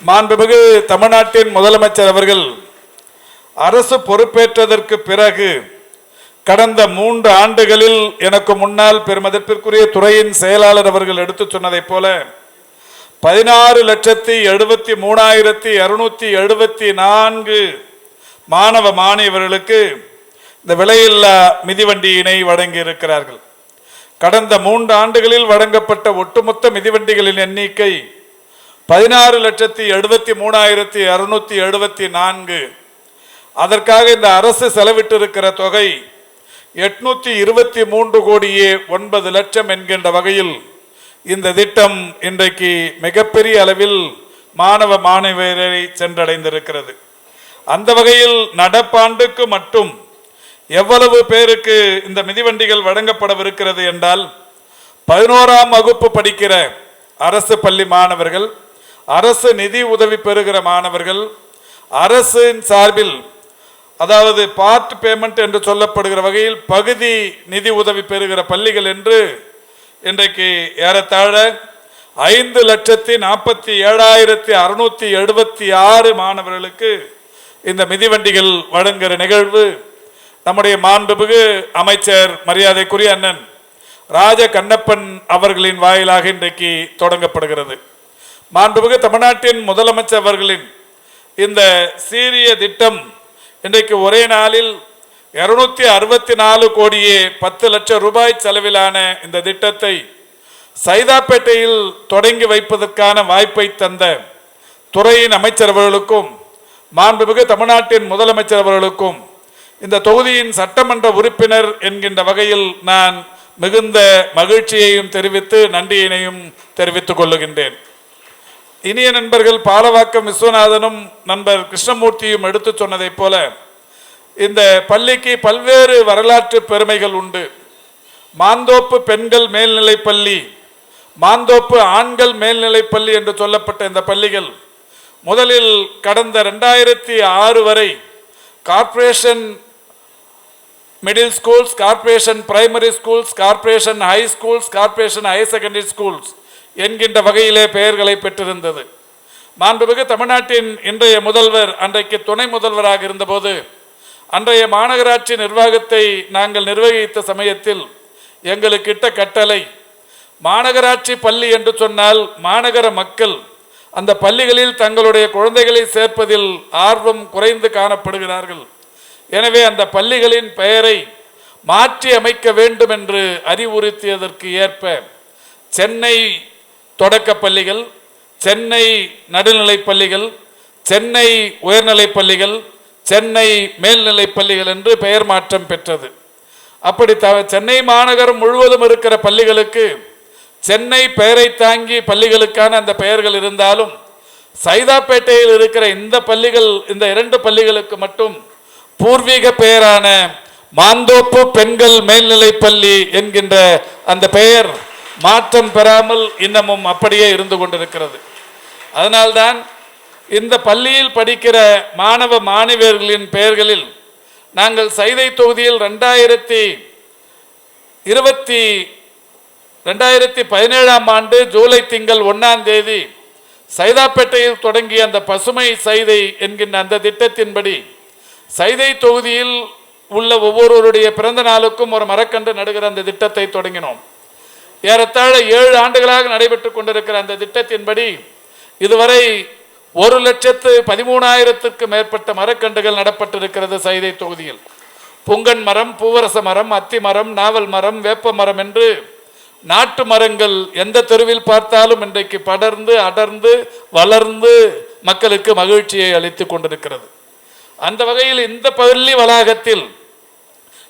மாண்புமிகு தமிழ்நாட்டின் முதலமைச்சர் அவர்கள் அரசு பொறுப்பேற்றதற்கு பிறகு கடந்த மூன்று ஆண்டுகளில் எனக்கு முன்னால் பெருமதிப்பிற்குரிய துறையின் செயலாளர் அவர்கள் எடுத்துச் சொன்னதைப் போல பதினாறு லட்சத்தி எழுபத்தி மூணாயிரத்தி இருநூத்தி எழுபத்தி நான்கு மாணவ மாணவர்களுக்கு இந்த விலையில்லா மிதிவண்டியினை வழங்கி இருக்கிறார்கள் கடந்த மூன்று ஆண்டுகளில் வழங்கப்பட்ட ஒட்டுமொத்த மிதிவண்டிகளின் எண்ணிக்கை பதினாறு லட்சத்தி எழுபத்தி மூணாயிரத்தி அறுநூத்தி எழுபத்தி நான்கு. அதற்காக இந்த அரசு செலவிட்டிருக்கிற தொகை எட்நூத்தி இருபத்தி மூன்று கோடியே ஒன்பது லட்சம் என்கின்ற வகையில் இந்த திட்டம் இன்றைக்கு மிகப்பெரிய அளவில் மாணவ மாணவியரை சென்றடைந்திருக்கிறது. அந்த வகையில் நடப்பாண்டுக்கு மட்டும் எவ்வளவு பேருக்கு இந்த மிதிவண்டிகள் வழங்கப்படவிருக்கிறது என்றால் பதினோராம் வகுப்பு படிக்கிற அரசு பள்ளி மாணவர்கள் அரசு நிதி உதவி பெறுகிற மாணவர்கள் அரசின் சார்பில் அதாவது பார்ட் பேமெண்ட் என்று சொல்லப்படுகிற வகையில் பகுதி நிதி உதவி பெறுகிற பள்ளிகள் என்று இன்றைக்கு ஏறத்தாழ ஐந்து லட்சத்தி நாற்பத்தி ஏழாயிரத்தி அறுநூத்தி எழுபத்தி ஆறு மாணவர்களுக்கு இந்த மிதிவண்டிகள் வழங்குகிற நிகழ்வு. நம்முடைய மாண்புமிகு அமைச்சர் மரியாதைக்குரிய அண்ணன் ராஜ கண்ணப்பன் அவர்களின் வாயிலாக இன்றைக்கு தொடங்கப்படுகிறது. மாண்புமிகு தமிழ்நாட்டின் முதலமைச்சர் அவர்களின் இந்த சீரிய திட்டம் இன்றைக்கு ஒரே நாளில் இருநூத்தி அறுபத்தி நாலு கோடியே பத்து லட்சம் ரூபாய் செலவிலான இந்த திட்டத்தை சைதாப்பேட்டையில் தொடங்கி வைப்பதற்கான வாய்ப்பை தந்த துறையின் அமைச்சர் அவர்களுக்கும் மாண்புமிகு தமிழ்நாட்டின் முதலமைச்சர் அவர்களுக்கும் இந்த தொகுதியின் சட்டமன்ற உறுப்பினர் என்கின்ற வகையில் நான் மிகுந்த மகிழ்ச்சியையும் தெரிவித்து நன்றியினையும் தெரிவித்துக் கொள்ளுகின்றேன். இனிய நண்பர்கள் பாலவாக்கம் விஸ்வநாதனும் நண்பர் கிருஷ்ணமூர்த்தியும் எடுத்துச் சொன்னதைப் போல இந்த பள்ளிக்கு பல்வேறு வரலாற்று பெருமைகள் உண்டு. மாந்தோப்பு பெண்கள் மேல்நிலை பள்ளி மாந்தோப்பு ஆண்கள் மேல்நிலை பள்ளி என்று சொல்லப்பட்ட இந்த பள்ளிகள் முதலில் கடந்த ரெண்டாயிரத்தி ஆறு வரை corporation middle schools corporation primary schools corporation high schools corporation higher secondary schools என்கின்ற வகையிலே பெயர்களை பெற்றிருந்தது. மாண்புமிகு தமிழ்நாட்டின் இன்றைய முதல்வர் அன்றைக்கு துணை முதல்வராக இருந்தபோது அன்றைய மாநகராட்சி நிர்வாகத்தை நாங்கள் நிர்வகித்த சமயத்தில் எங்களுக்கு இட்ட கட்டளை மாநகராட்சி பள்ளி என்று சொன்னால் மாநகர மக்கள் அந்த பள்ளிகளில் தங்களுடைய குழந்தைகளை சேர்ப்பதில் ஆர்வம் குறைந்து காணப்படுகிறார்கள். எனவே அந்த பள்ளிகளின் பெயரை மாற்றி அமைக்க வேண்டும் என்று அறிவுறுத்தியதற்கு ஏற்ப சென்னை தொடக்கப் பள்ளிகள் சென்னை நடுநிலைப் பள்ளிகள் சென்னை உயர்நிலைப் பள்ளிகள் சென்னை மேல்நிலைப் பள்ளிகள் என்று பெயர் மாற்றம் பெற்றது. அப்படி த சென்னை மாநகரம் முழுவதும் இருக்கிற பள்ளிகளுக்கு சென்னை பெயரை தாங்கி பள்ளிகளுக்கான அந்த பெயர்கள் இருந்தாலும் சைதாப்பேட்டையில் இருக்கிற இந்த பள்ளிகள் இந்த இரண்டு பள்ளிகளுக்கு மட்டும் பூர்வீக பெயரான மாந்தோப்பு பெண்கள் மேல்நிலைப் பள்ளி என்கின்ற அந்த பெயர் மாற்றம் பெறாமல் இன்னமும் அப்படியே இருந்து கொண்டிருக்கிறது. அதனால்தான் இந்த பள்ளியில் படிக்கிற மாணவ மாணவியர்களின் பெயர்களில் நாங்கள் சைதை தொகுதியில் ரெண்டாயிரத்தி இருபத்தி ரெண்டாயிரத்தி பதினேழாம் ஆண்டு ஜூலை திங்கள் ஒன்றாம் தேதி சைதாப்பேட்டையில் தொடங்கிய அந்த பசுமை சைதை என்கின்ற அந்த திட்டத்தின்படி சைதை தொகுதியில் உள்ள ஒவ்வொருவருடைய பிறந்த நாளுக்கும் ஒரு மரக்கன்று நடுகிற அந்த திட்டத்தை தொடங்கினோம். ஏறத்தாழ ஏழு ஆண்டுகளாக நடைபெற்று கொண்டிருக்கிற அந்த திட்டத்தின்படி இதுவரை ஒரு லட்சத்து பதிமூணாயிரத்துக்கு மேற்பட்ட மரக்கன்றுகள் நடப்பட்டிருக்கிறது சைதை தொகுதியில். புங்கன் மரம் பூவரச மரம் அத்தி மரம் நாவல் மரம் வேப்ப மரம் என்று நாட்டு மரங்கள் எந்த தெருவில் பார்த்தாலும் இன்றைக்கு படர்ந்து அடர்ந்து வளர்ந்து மக்களுக்கு மகிழ்ச்சியை அளித்துக் கொண்டிருக்கிறது. அந்த வகையில் இந்த பள்ளி வளாகத்தில்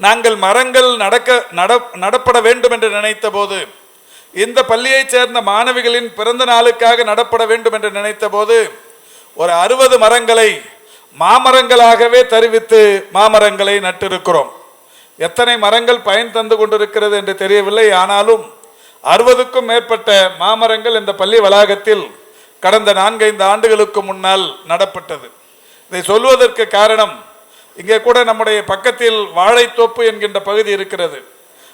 நாங்கள் மரங்கள் நடக்க நட நடப்பட வேண்டும் என்று நினைத்த போது இந்த பள்ளியைச் சேர்ந்த மாணவிகளின் பிறந்த நாளுக்காக நடப்பட வேண்டும் என்று நினைத்த போது ஒரு அறுபது மரங்களை மாமரங்களாகவே தருவித்து மாமரங்களை நட்டிருக்கிறோம். எத்தனை மரங்கள் பயன் தந்து கொண்டிருக்கிறது என்று தெரியவில்லை. ஆனாலும் அறுபதுக்கும் மேற்பட்ட மாமரங்கள் இந்த பள்ளி வளாகத்தில் கடந்த நான்கைந்து ஆண்டுகளுக்கு முன்னால் நடப்பட்டது. இதை சொல்வதற்கு காரணம் இங்கே கூட நம்முடைய பக்கத்தில் வாழைத்தோப்பு என்கின்ற பகுதி இருக்கிறது.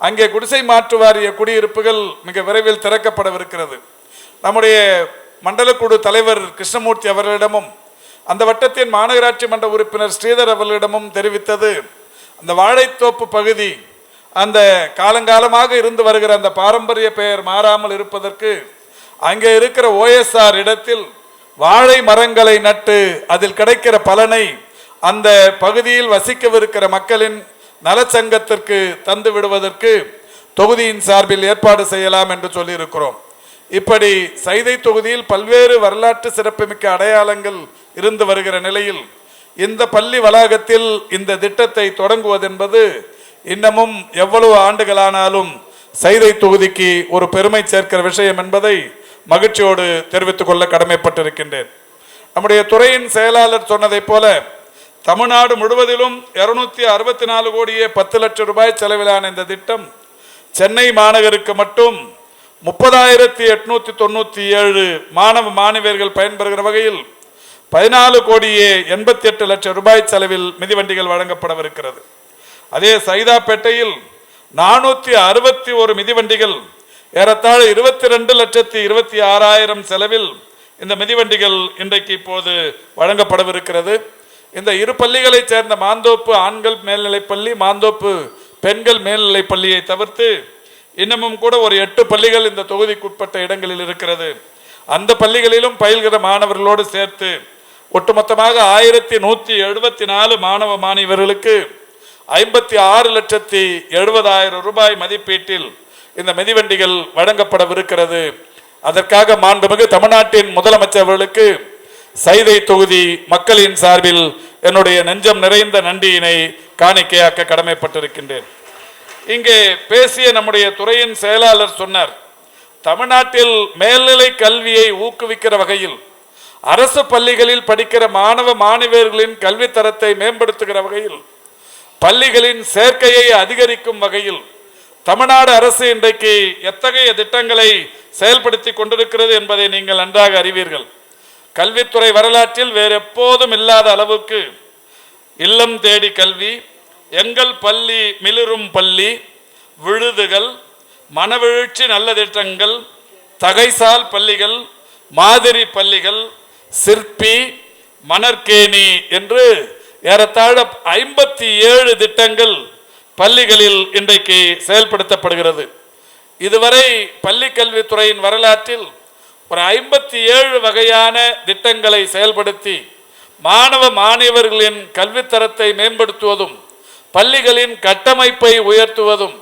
அங்கே குடிசை மாற்று வாரிய குடியிருப்புகள் மிக விரைவில் திறக்கப்படவிருக்கிறது. நம்முடைய மண்டலக்குழு தலைவர் கிருஷ்ணமூர்த்தி அவர்களிடமும் அந்த வட்டத்தின் மாநகராட்சி மன்ற உறுப்பினர் ஸ்ரீதர் அவர்களிடமும் தெரிவித்தது அந்த வாழைத்தோப்பு பகுதி அந்த காலங்காலமாக இருந்து வருகிற அந்த பாரம்பரிய பெயர் மாறாமல் இருப்பதற்கு அங்கே இருக்கிற ஓஎஸ்ஆர் இடத்தில் வாழை மரங்களை நட்டு அதில் கிடைக்கிற பலனை அந்த பகுதியில் வசிக்கவிருக்கிற மக்களின் நலச்சங்கத்திற்கு தந்து விடுவதற்கு தொகுதியின் சார்பில் ஏற்பாடு செய்யலாம் என்று சொல்லியிருக்கிறோம். இப்படி சைதை தொகுதியில் பல்வேறு வரலாற்று சிறப்புமிக்க அடையாளங்கள் இருந்து வருகிற நிலையில் இந்த பள்ளி வளாகத்தில் இந்த திட்டத்தை தொடங்குவதென்பது இன்னமும் எவ்வளவு ஆண்டுகளானாலும் சைதை தொகுதிக்கு ஒரு பெருமை சேர்க்கிற விஷயம் என்பதை மகிழ்ச்சியோடு தெரிவித்துக் கொள்ள கடமைப்பட்டிருக்கின்றேன். நம்முடைய துறையின் செயலாளர் சொன்னதைப் போல தமிழ்நாடு முழுவதிலும் இருநூத்தி அறுபத்தி நாலு கோடியே பத்து லட்சம் ரூபாய் செலவிலான இந்த திட்டம் சென்னை மாநகருக்கு மட்டும் முப்பதாயிரத்தி எட்நூத்தி தொண்ணூத்தி ஏழு மாணவ மாணவியர்கள் பயன்பெறுகிற வகையில் பதினாலு கோடியே எண்பத்தி எட்டு லட்சம் ரூபாய் செலவில் மிதிவண்டிகள் வழங்கப்படவிருக்கிறது. அதே சைதாப்பேட்டையில் நானூற்றி அறுபத்தி ஒரு மிதிவண்டிகள் ஏறத்தாழ இருபத்தி ரெண்டு லட்சத்தி இருபத்தி ஆறாயிரம் செலவில் இந்த மிதிவண்டிகள் இன்றைக்கு இப்போது வழங்கப்படவிருக்கிறது. இந்த இரு பள்ளிகளைச் சேர்ந்த மாந்தோப்பு ஆண்கள் மேல்நிலைப்பள்ளி மாந்தோப்பு பெண்கள் மேல்நிலைப் பள்ளியை தவிர்த்து இன்னமும் கூட ஒரு எட்டு பள்ளிகள் இந்த தொகுதிக்குட்பட்ட இடங்களில் இருக்கிறது. அந்த பள்ளிகளிலும் பயில்கிற மாணவர்களோடு சேர்த்து ஒட்டுமொத்தமாக ஆயிரத்தி நூற்றி எழுபத்தி நாலு மாணவ மாணவர்களுக்கு ஐம்பத்தி ஆறு லட்சத்தி எழுபதாயிரம் ரூபாய் மதிப்பீட்டில் இந்த மிதிவண்டிகள் வழங்கப்படவிருக்கிறது. அதற்காக மாண்புமிகு தமிழ்நாட்டின் முதலமைச்சர்களுக்கு சைதை தொகுதி மக்களின் சார்பில் என்னுடைய நெஞ்சம் நிறைந்த நன்றியினை காணிக்கையாக்க கடமைப்பட்டிருக்கின்றேன். இங்கே பேசிய நம்முடைய துறையின் செயலாளர் சொன்னார் தமிழ்நாட்டில் மேல்நிலை கல்வியை ஊக்குவிக்கிற வகையில் அரசு பள்ளிகளில் படிக்கிற மாணவ மாணவியர்களின் கல்வித்தரத்தை மேம்படுத்துகிற வகையில் பள்ளிகளின் சேர்க்கையை அதிகரிக்கும் வகையில் தமிழ்நாடு அரசு இன்றைக்கு எத்தகைய திட்டங்களை செயல்படுத்தி கொண்டிருக்கிறது என்பதை நீங்கள் நன்றாக அறிவீர்கள். கல்வித்துறை வரலாற்றில் வேறு எப்போதும் இல்லாத அளவுக்கு இல்லம் தேடி கல்வி எங்கள் பள்ளி மிளிரும் பள்ளி விழுதுகள் மனவெழுச்சி நல்ல திட்டங்கள் தகைசால் பள்ளிகள் மாதிரி பள்ளிகள் சிற்பி மணற்கேணி என்று ஏறத்தாழ ஐம்பத்தி ஏழு திட்டங்கள் பள்ளிகளில் இன்றைக்கு செயல்படுத்தப்படுகிறது. இதுவரை பள்ளி கல்வித்துறையின் வரலாற்றில் ஒரு ஐம்பத்தி ஏழு வகையான திட்டங்களை செயல்படுத்தி மாணவ மாணவர்களின் கல்வித்தரத்தை மேம்படுத்துவதும் பள்ளிகளின் கட்டமைப்பை உயர்த்துவதும்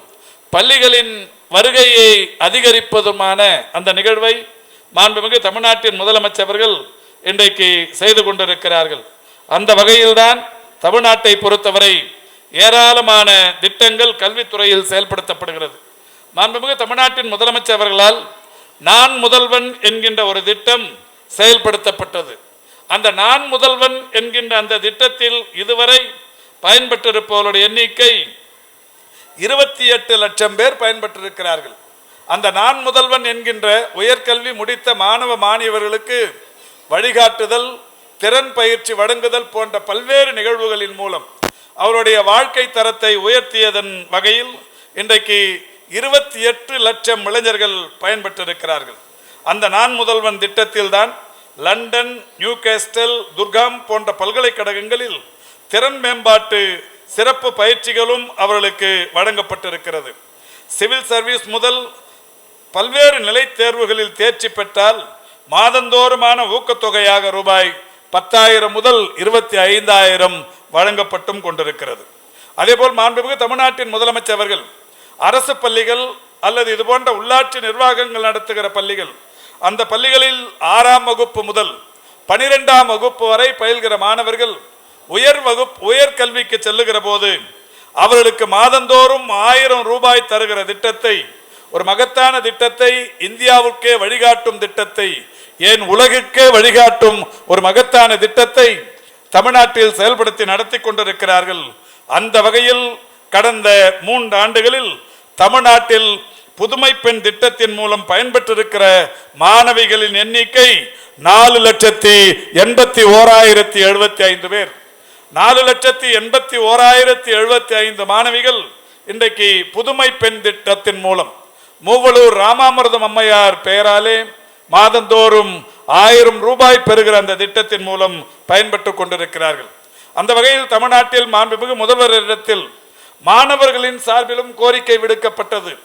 பள்ளிகளின் வருகையை அதிகரிப்பதுமான அந்த நிகழ்வை மாண்புமிகு தமிழ்நாட்டின் முதலமைச்சர்கள் இன்றைக்கு செய்து கொண்டிருக்கிறார்கள். அந்த வகையில்தான் தமிழ்நாட்டை பொறுத்தவரை ஏராளமான திட்டங்கள் கல்வித்துறையில் செயல்படுத்தப்படுகிறது. மாண்புமிகு தமிழ்நாட்டின் முதலமைச்சர் அவர்களால் நான் முதல்வன் என்கின்ற ஒரு திட்டம் செயல்படுத்தப்பட்டது. அந்த நான் முதல்வன் என்கின்ற அந்த திட்டத்தில் இதுவரை பயன்பெற்றிருப்பவர்களுடைய எண்ணிக்கை இருபத்தி எட்டு லட்சம் பேர் பயன்பெற்றிருக்கிறார்கள். அந்த நான் முதல்வன் என்கின்ற உயர்கல்வி முடித்த மாணவ மாணவர்களுக்கு வழிகாட்டுதல் திறன் பயிற்சி வழங்குதல் போன்ற பல்வேறு நிகழ்வுகளின் மூலம் அவருடைய வாழ்க்கை தரத்தை உயர்த்தியதன் வகையில் இன்றைக்கு இருபத்தி எட்டு லட்சம் இளைஞர்கள் பயன்பெற்றிருக்கிறார்கள். அந்த நான் முதல்வன் திட்டத்தில்தான் லண்டன் நியூகேஸ்டல் துர்காம் போன்ற பல்கலைக்கழகங்களில் திறன் மேம்பாட்டு சிறப்பு பயிற்சிகளும் அவர்களுக்கு வழங்கப்பட்டிருக்கிறது. சிவில் சர்வீஸ் முதல் பல்வேறு நிலை தேர்வுகளில் தேர்ச்சி பெற்றால் மாதந்தோறுமான ஊக்கத்தொகையாக ரூபாய் பத்தாயிரம் முதல் இருபத்தி ஐந்தாயிரம் வழங்கப்பட்டும் கொண்டிருக்கிறது. அதேபோல் மாண்புமிகு தமிழ்நாட்டின் முதலமைச்சர் அவர்கள் அரசு பள்ளிகள் அல்லது இது போன்ற உள்ளாட்சி நிர்வாகங்கள் நடத்துகிற பள்ளிகள் அந்த பள்ளிகளில் ஆறாம் வகுப்பு முதல் பனிரெண்டாம் வகுப்பு வரை பயில்கிற மாணவர்கள் உயர் வகுப்பு உயர்கல்விக்கு செல்லுகிற போது அவர்களுக்கு மாதந்தோறும் ஆயிரம் ரூபாய் தருகிற திட்டத்தை ஒரு மகத்தான திட்டத்தை இந்தியாவுக்கே வழிகாட்டும் திட்டத்தை ஏன் உலகுக்கே வழிகாட்டும் ஒரு மகத்தான திட்டத்தை தமிழ்நாட்டில் செயல்படுத்தி நடத்தி கொண்டிருக்கிறார்கள். அந்த வகையில் கடந்த மூன்று ஆண்டுகளில் தமிழ்நாட்டில் புதுமை பெண் திட்டத்தின் மூலம் பயன்பெற்றிருக்கிற மாணவிகளின் எண்ணிக்கை நாலு லட்சத்தி எண்பத்தி ஓராயிரத்தி எழுபத்தி ஐந்து பேர். நாலு லட்சத்தி எண்பத்தி ஓராயிரத்தி எழுபத்தி ஐந்து மாணவிகள் இன்றைக்கு புதுமை பெண் திட்டத்தின் மூலம். மூவலூர் ராமாமிர்தம் அம்மையார் பெயராலே மாதந்தோறும் ஆயிரம் ரூபாய் பெறுகிற அந்த திட்டத்தின் மூலம் பயன்பட்டு கொண்டிருக்கிறார்கள். அந்த வகையில் தமிழ்நாட்டில் மாண்புமிகு முதல்வரிடத்தில் மாணவர்களின் சார்பிலும் கோரிக்கை விடுக்கப்பட்டது.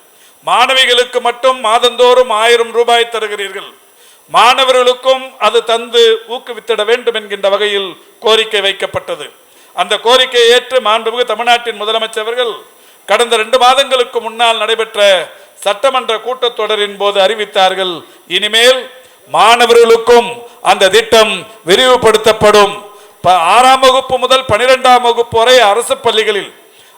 மாணவிகளுக்கு மட்டும் மாதந்தோறும் ஆயிரம் ரூபாய் தருகிறீர்கள். மாணவர்களுக்கும் அது தந்து ஊக்குவித்திட வேண்டும் என்கின்ற வகையில் கோரிக்கை வைக்கப்பட்டது. அந்த கோரிக்கையை ஏற்று மாண்புமிகு தமிழ்நாட்டின் முதலமைச்சர்கள் கடந்த ரெண்டு மாதங்களுக்கு முன்னால் நடைபெற்ற சட்டமன்ற கூட்டத்தொடரின் போது அறிவித்தார்கள். இனிமேல் மாணவர்களுக்கும் அந்த திட்டம் விரிவுபடுத்தப்படும். ப- ஆறாம் வகுப்பு முதல் பனிரெண்டாம் வகுப்பு வரை அரசு பள்ளிகளில்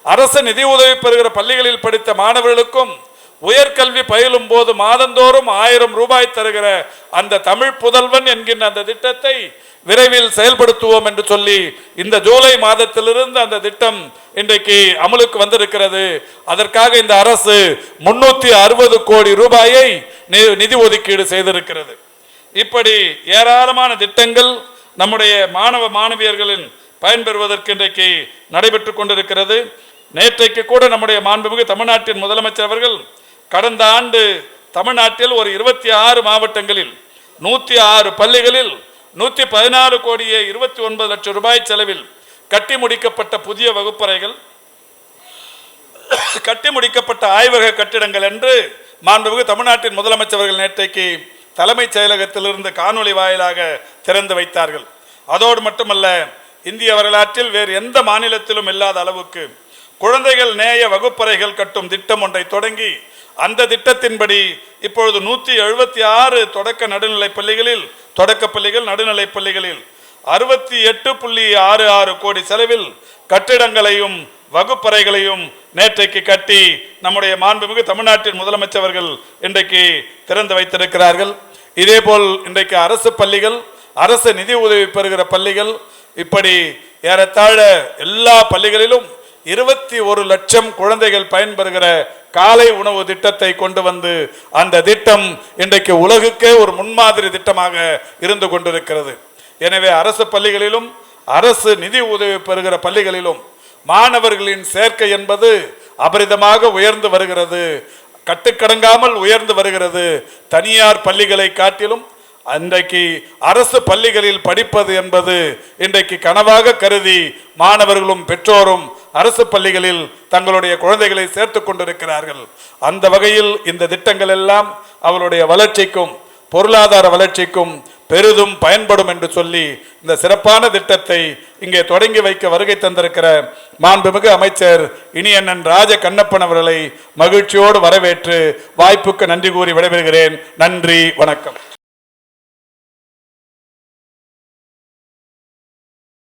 அரசு நிதி உதவி பெறுகிற பள்ளிகளில் படித்த மாணவர்களுக்கும் உயர்கல்வி பயிலும் போது மாதந்தோறும் ஆயிரம் ரூபாய் தருகிற அந்த தமிழ் புதல்வன் என்கின்ற அந்த திட்டத்தை விரைவில் செயல்படுத்துவோம் என்று சொல்லி இந்த ஜூலை மாதத்திலிருந்து அந்த திட்டம் இன்றைக்கு அமலுக்கு வந்திருக்கிறது. அதற்காக இந்த அரசு முன்னூத்தி அறுபது கோடி ரூபாயை நி- நிதி ஒதுக்கீடு செய்திருக்கிறது. இப்படி ஏராளமான திட்டங்கள் நம்முடைய மாணவ மாணவியர்களின் பயன்பெறுவதற்கு இன்றைக்கு நடைபெற்று கொண்டிருக்கிறது. நேற்றைக்கு கூட நம்முடைய மாண்புமிகு தமிழ்நாட்டின் முதலமைச்சர் அவர்கள் கடந்த ஆண்டு தமிழ்நாட்டில் ஒரு இருபத்தி ஆறு மாவட்டங்களில் நூற்றி ஆறு பள்ளிகளில் நூற்றி பதினாறு கோடியே இருபத்தி ஒன்பது லட்சம் ரூபாய் செலவில் கட்டி முடிக்கப்பட்ட புதிய வகுப்பறைகள் கட்டி முடிக்கப்பட்ட ஆய்வக கட்டிடங்கள் என்று மாண்புமிகு தமிழ்நாட்டின் முதலமைச்சர் அவர்கள் நேற்றைக்கு தலைமைச் செயலகத்திலிருந்து காணொளி வாயிலாக திறந்து வைத்தார்கள். அதோடு மட்டுமல்ல இந்திய வரலாற்றில் வேறு எந்த மாநிலத்திலும் இல்லாத அளவுக்கு குழந்தைகள் நேய வகுப்பறைகள் கட்டும் திட்டம் ஒன்றை தொடங்கி அந்த திட்டத்தின்படி இப்பொழுது நூற்றி எழுபத்தி ஆறு தொடக்க நடுநிலை பள்ளிகளில் தொடக்க பள்ளிகள் நடுநிலை பள்ளிகளில் அறுபத்தி எட்டு புள்ளி ஆறு ஆறு கோடி செலவில் கட்டிடங்களையும் வகுப்பறைகளையும் நேற்றைக்கு கட்டி நம்முடைய மாண்புமிகு தமிழ்நாட்டின் முதலமைச்சர்கள் இன்றைக்கு திறந்து வைத்திருக்கிறார்கள். இதேபோல் இன்றைக்கு அரசு பள்ளிகள் அரசு நிதி உதவி பெறுகிற பள்ளிகள் இப்படி ஏறத்தாழ எல்லா பள்ளிகளிலும் இருபத்தி ஒரு லட்சம் குழந்தைகள் பயன்பெறுகிற காலை உணவு திட்டத்தை கொண்டு வந்து அந்த திட்டம் இன்றைக்கு உலகுக்கே ஒரு முன்மாதிரி திட்டமாக இருந்து கொண்டிருக்கிறது. எனவே அரசு பள்ளிகளிலும் அரசு நிதி உதவி பெறுகிற பள்ளிகளிலும் மாணவர்களின் சேர்க்கை என்பது அபரிதமாக உயர்ந்து வருகிறது. கட்டுக்கடங்காமல் உயர்ந்து வருகிறது. தனியார் பள்ளிகளை காட்டிலும் அன்றைக்கு அரசு பள்ளிகளில் படிப்பது என்பது இன்றைக்கு கனவாக கருதி மாணவர்களும் பெற்றோரும் அரசு பள்ளிகளில் தங்களுடைய குழந்தைகளை சேர்த்து கொண்டிருக்கிறார்கள். அந்த வகையில் இந்த திட்டங்கள் எல்லாம் அவருடைய வளர்ச்சிக்கும் பொருளாதார வளர்ச்சிக்கும் பெரிதும் பயன்படும் என்று சொல்லி இந்த சிறப்பான திட்டத்தை இங்கே தொடங்கி வைக்க வருகை தந்திருக்கிற மாண்புமிகு அமைச்சர் இனியண்ணன் ராஜ கண்ணப்பன் அவர்களை மகிழ்ச்சியோடு வரவேற்று வாய்ப்புக்கு நன்றி கூறி விடைபெறுகிறேன். நன்றி வணக்கம்.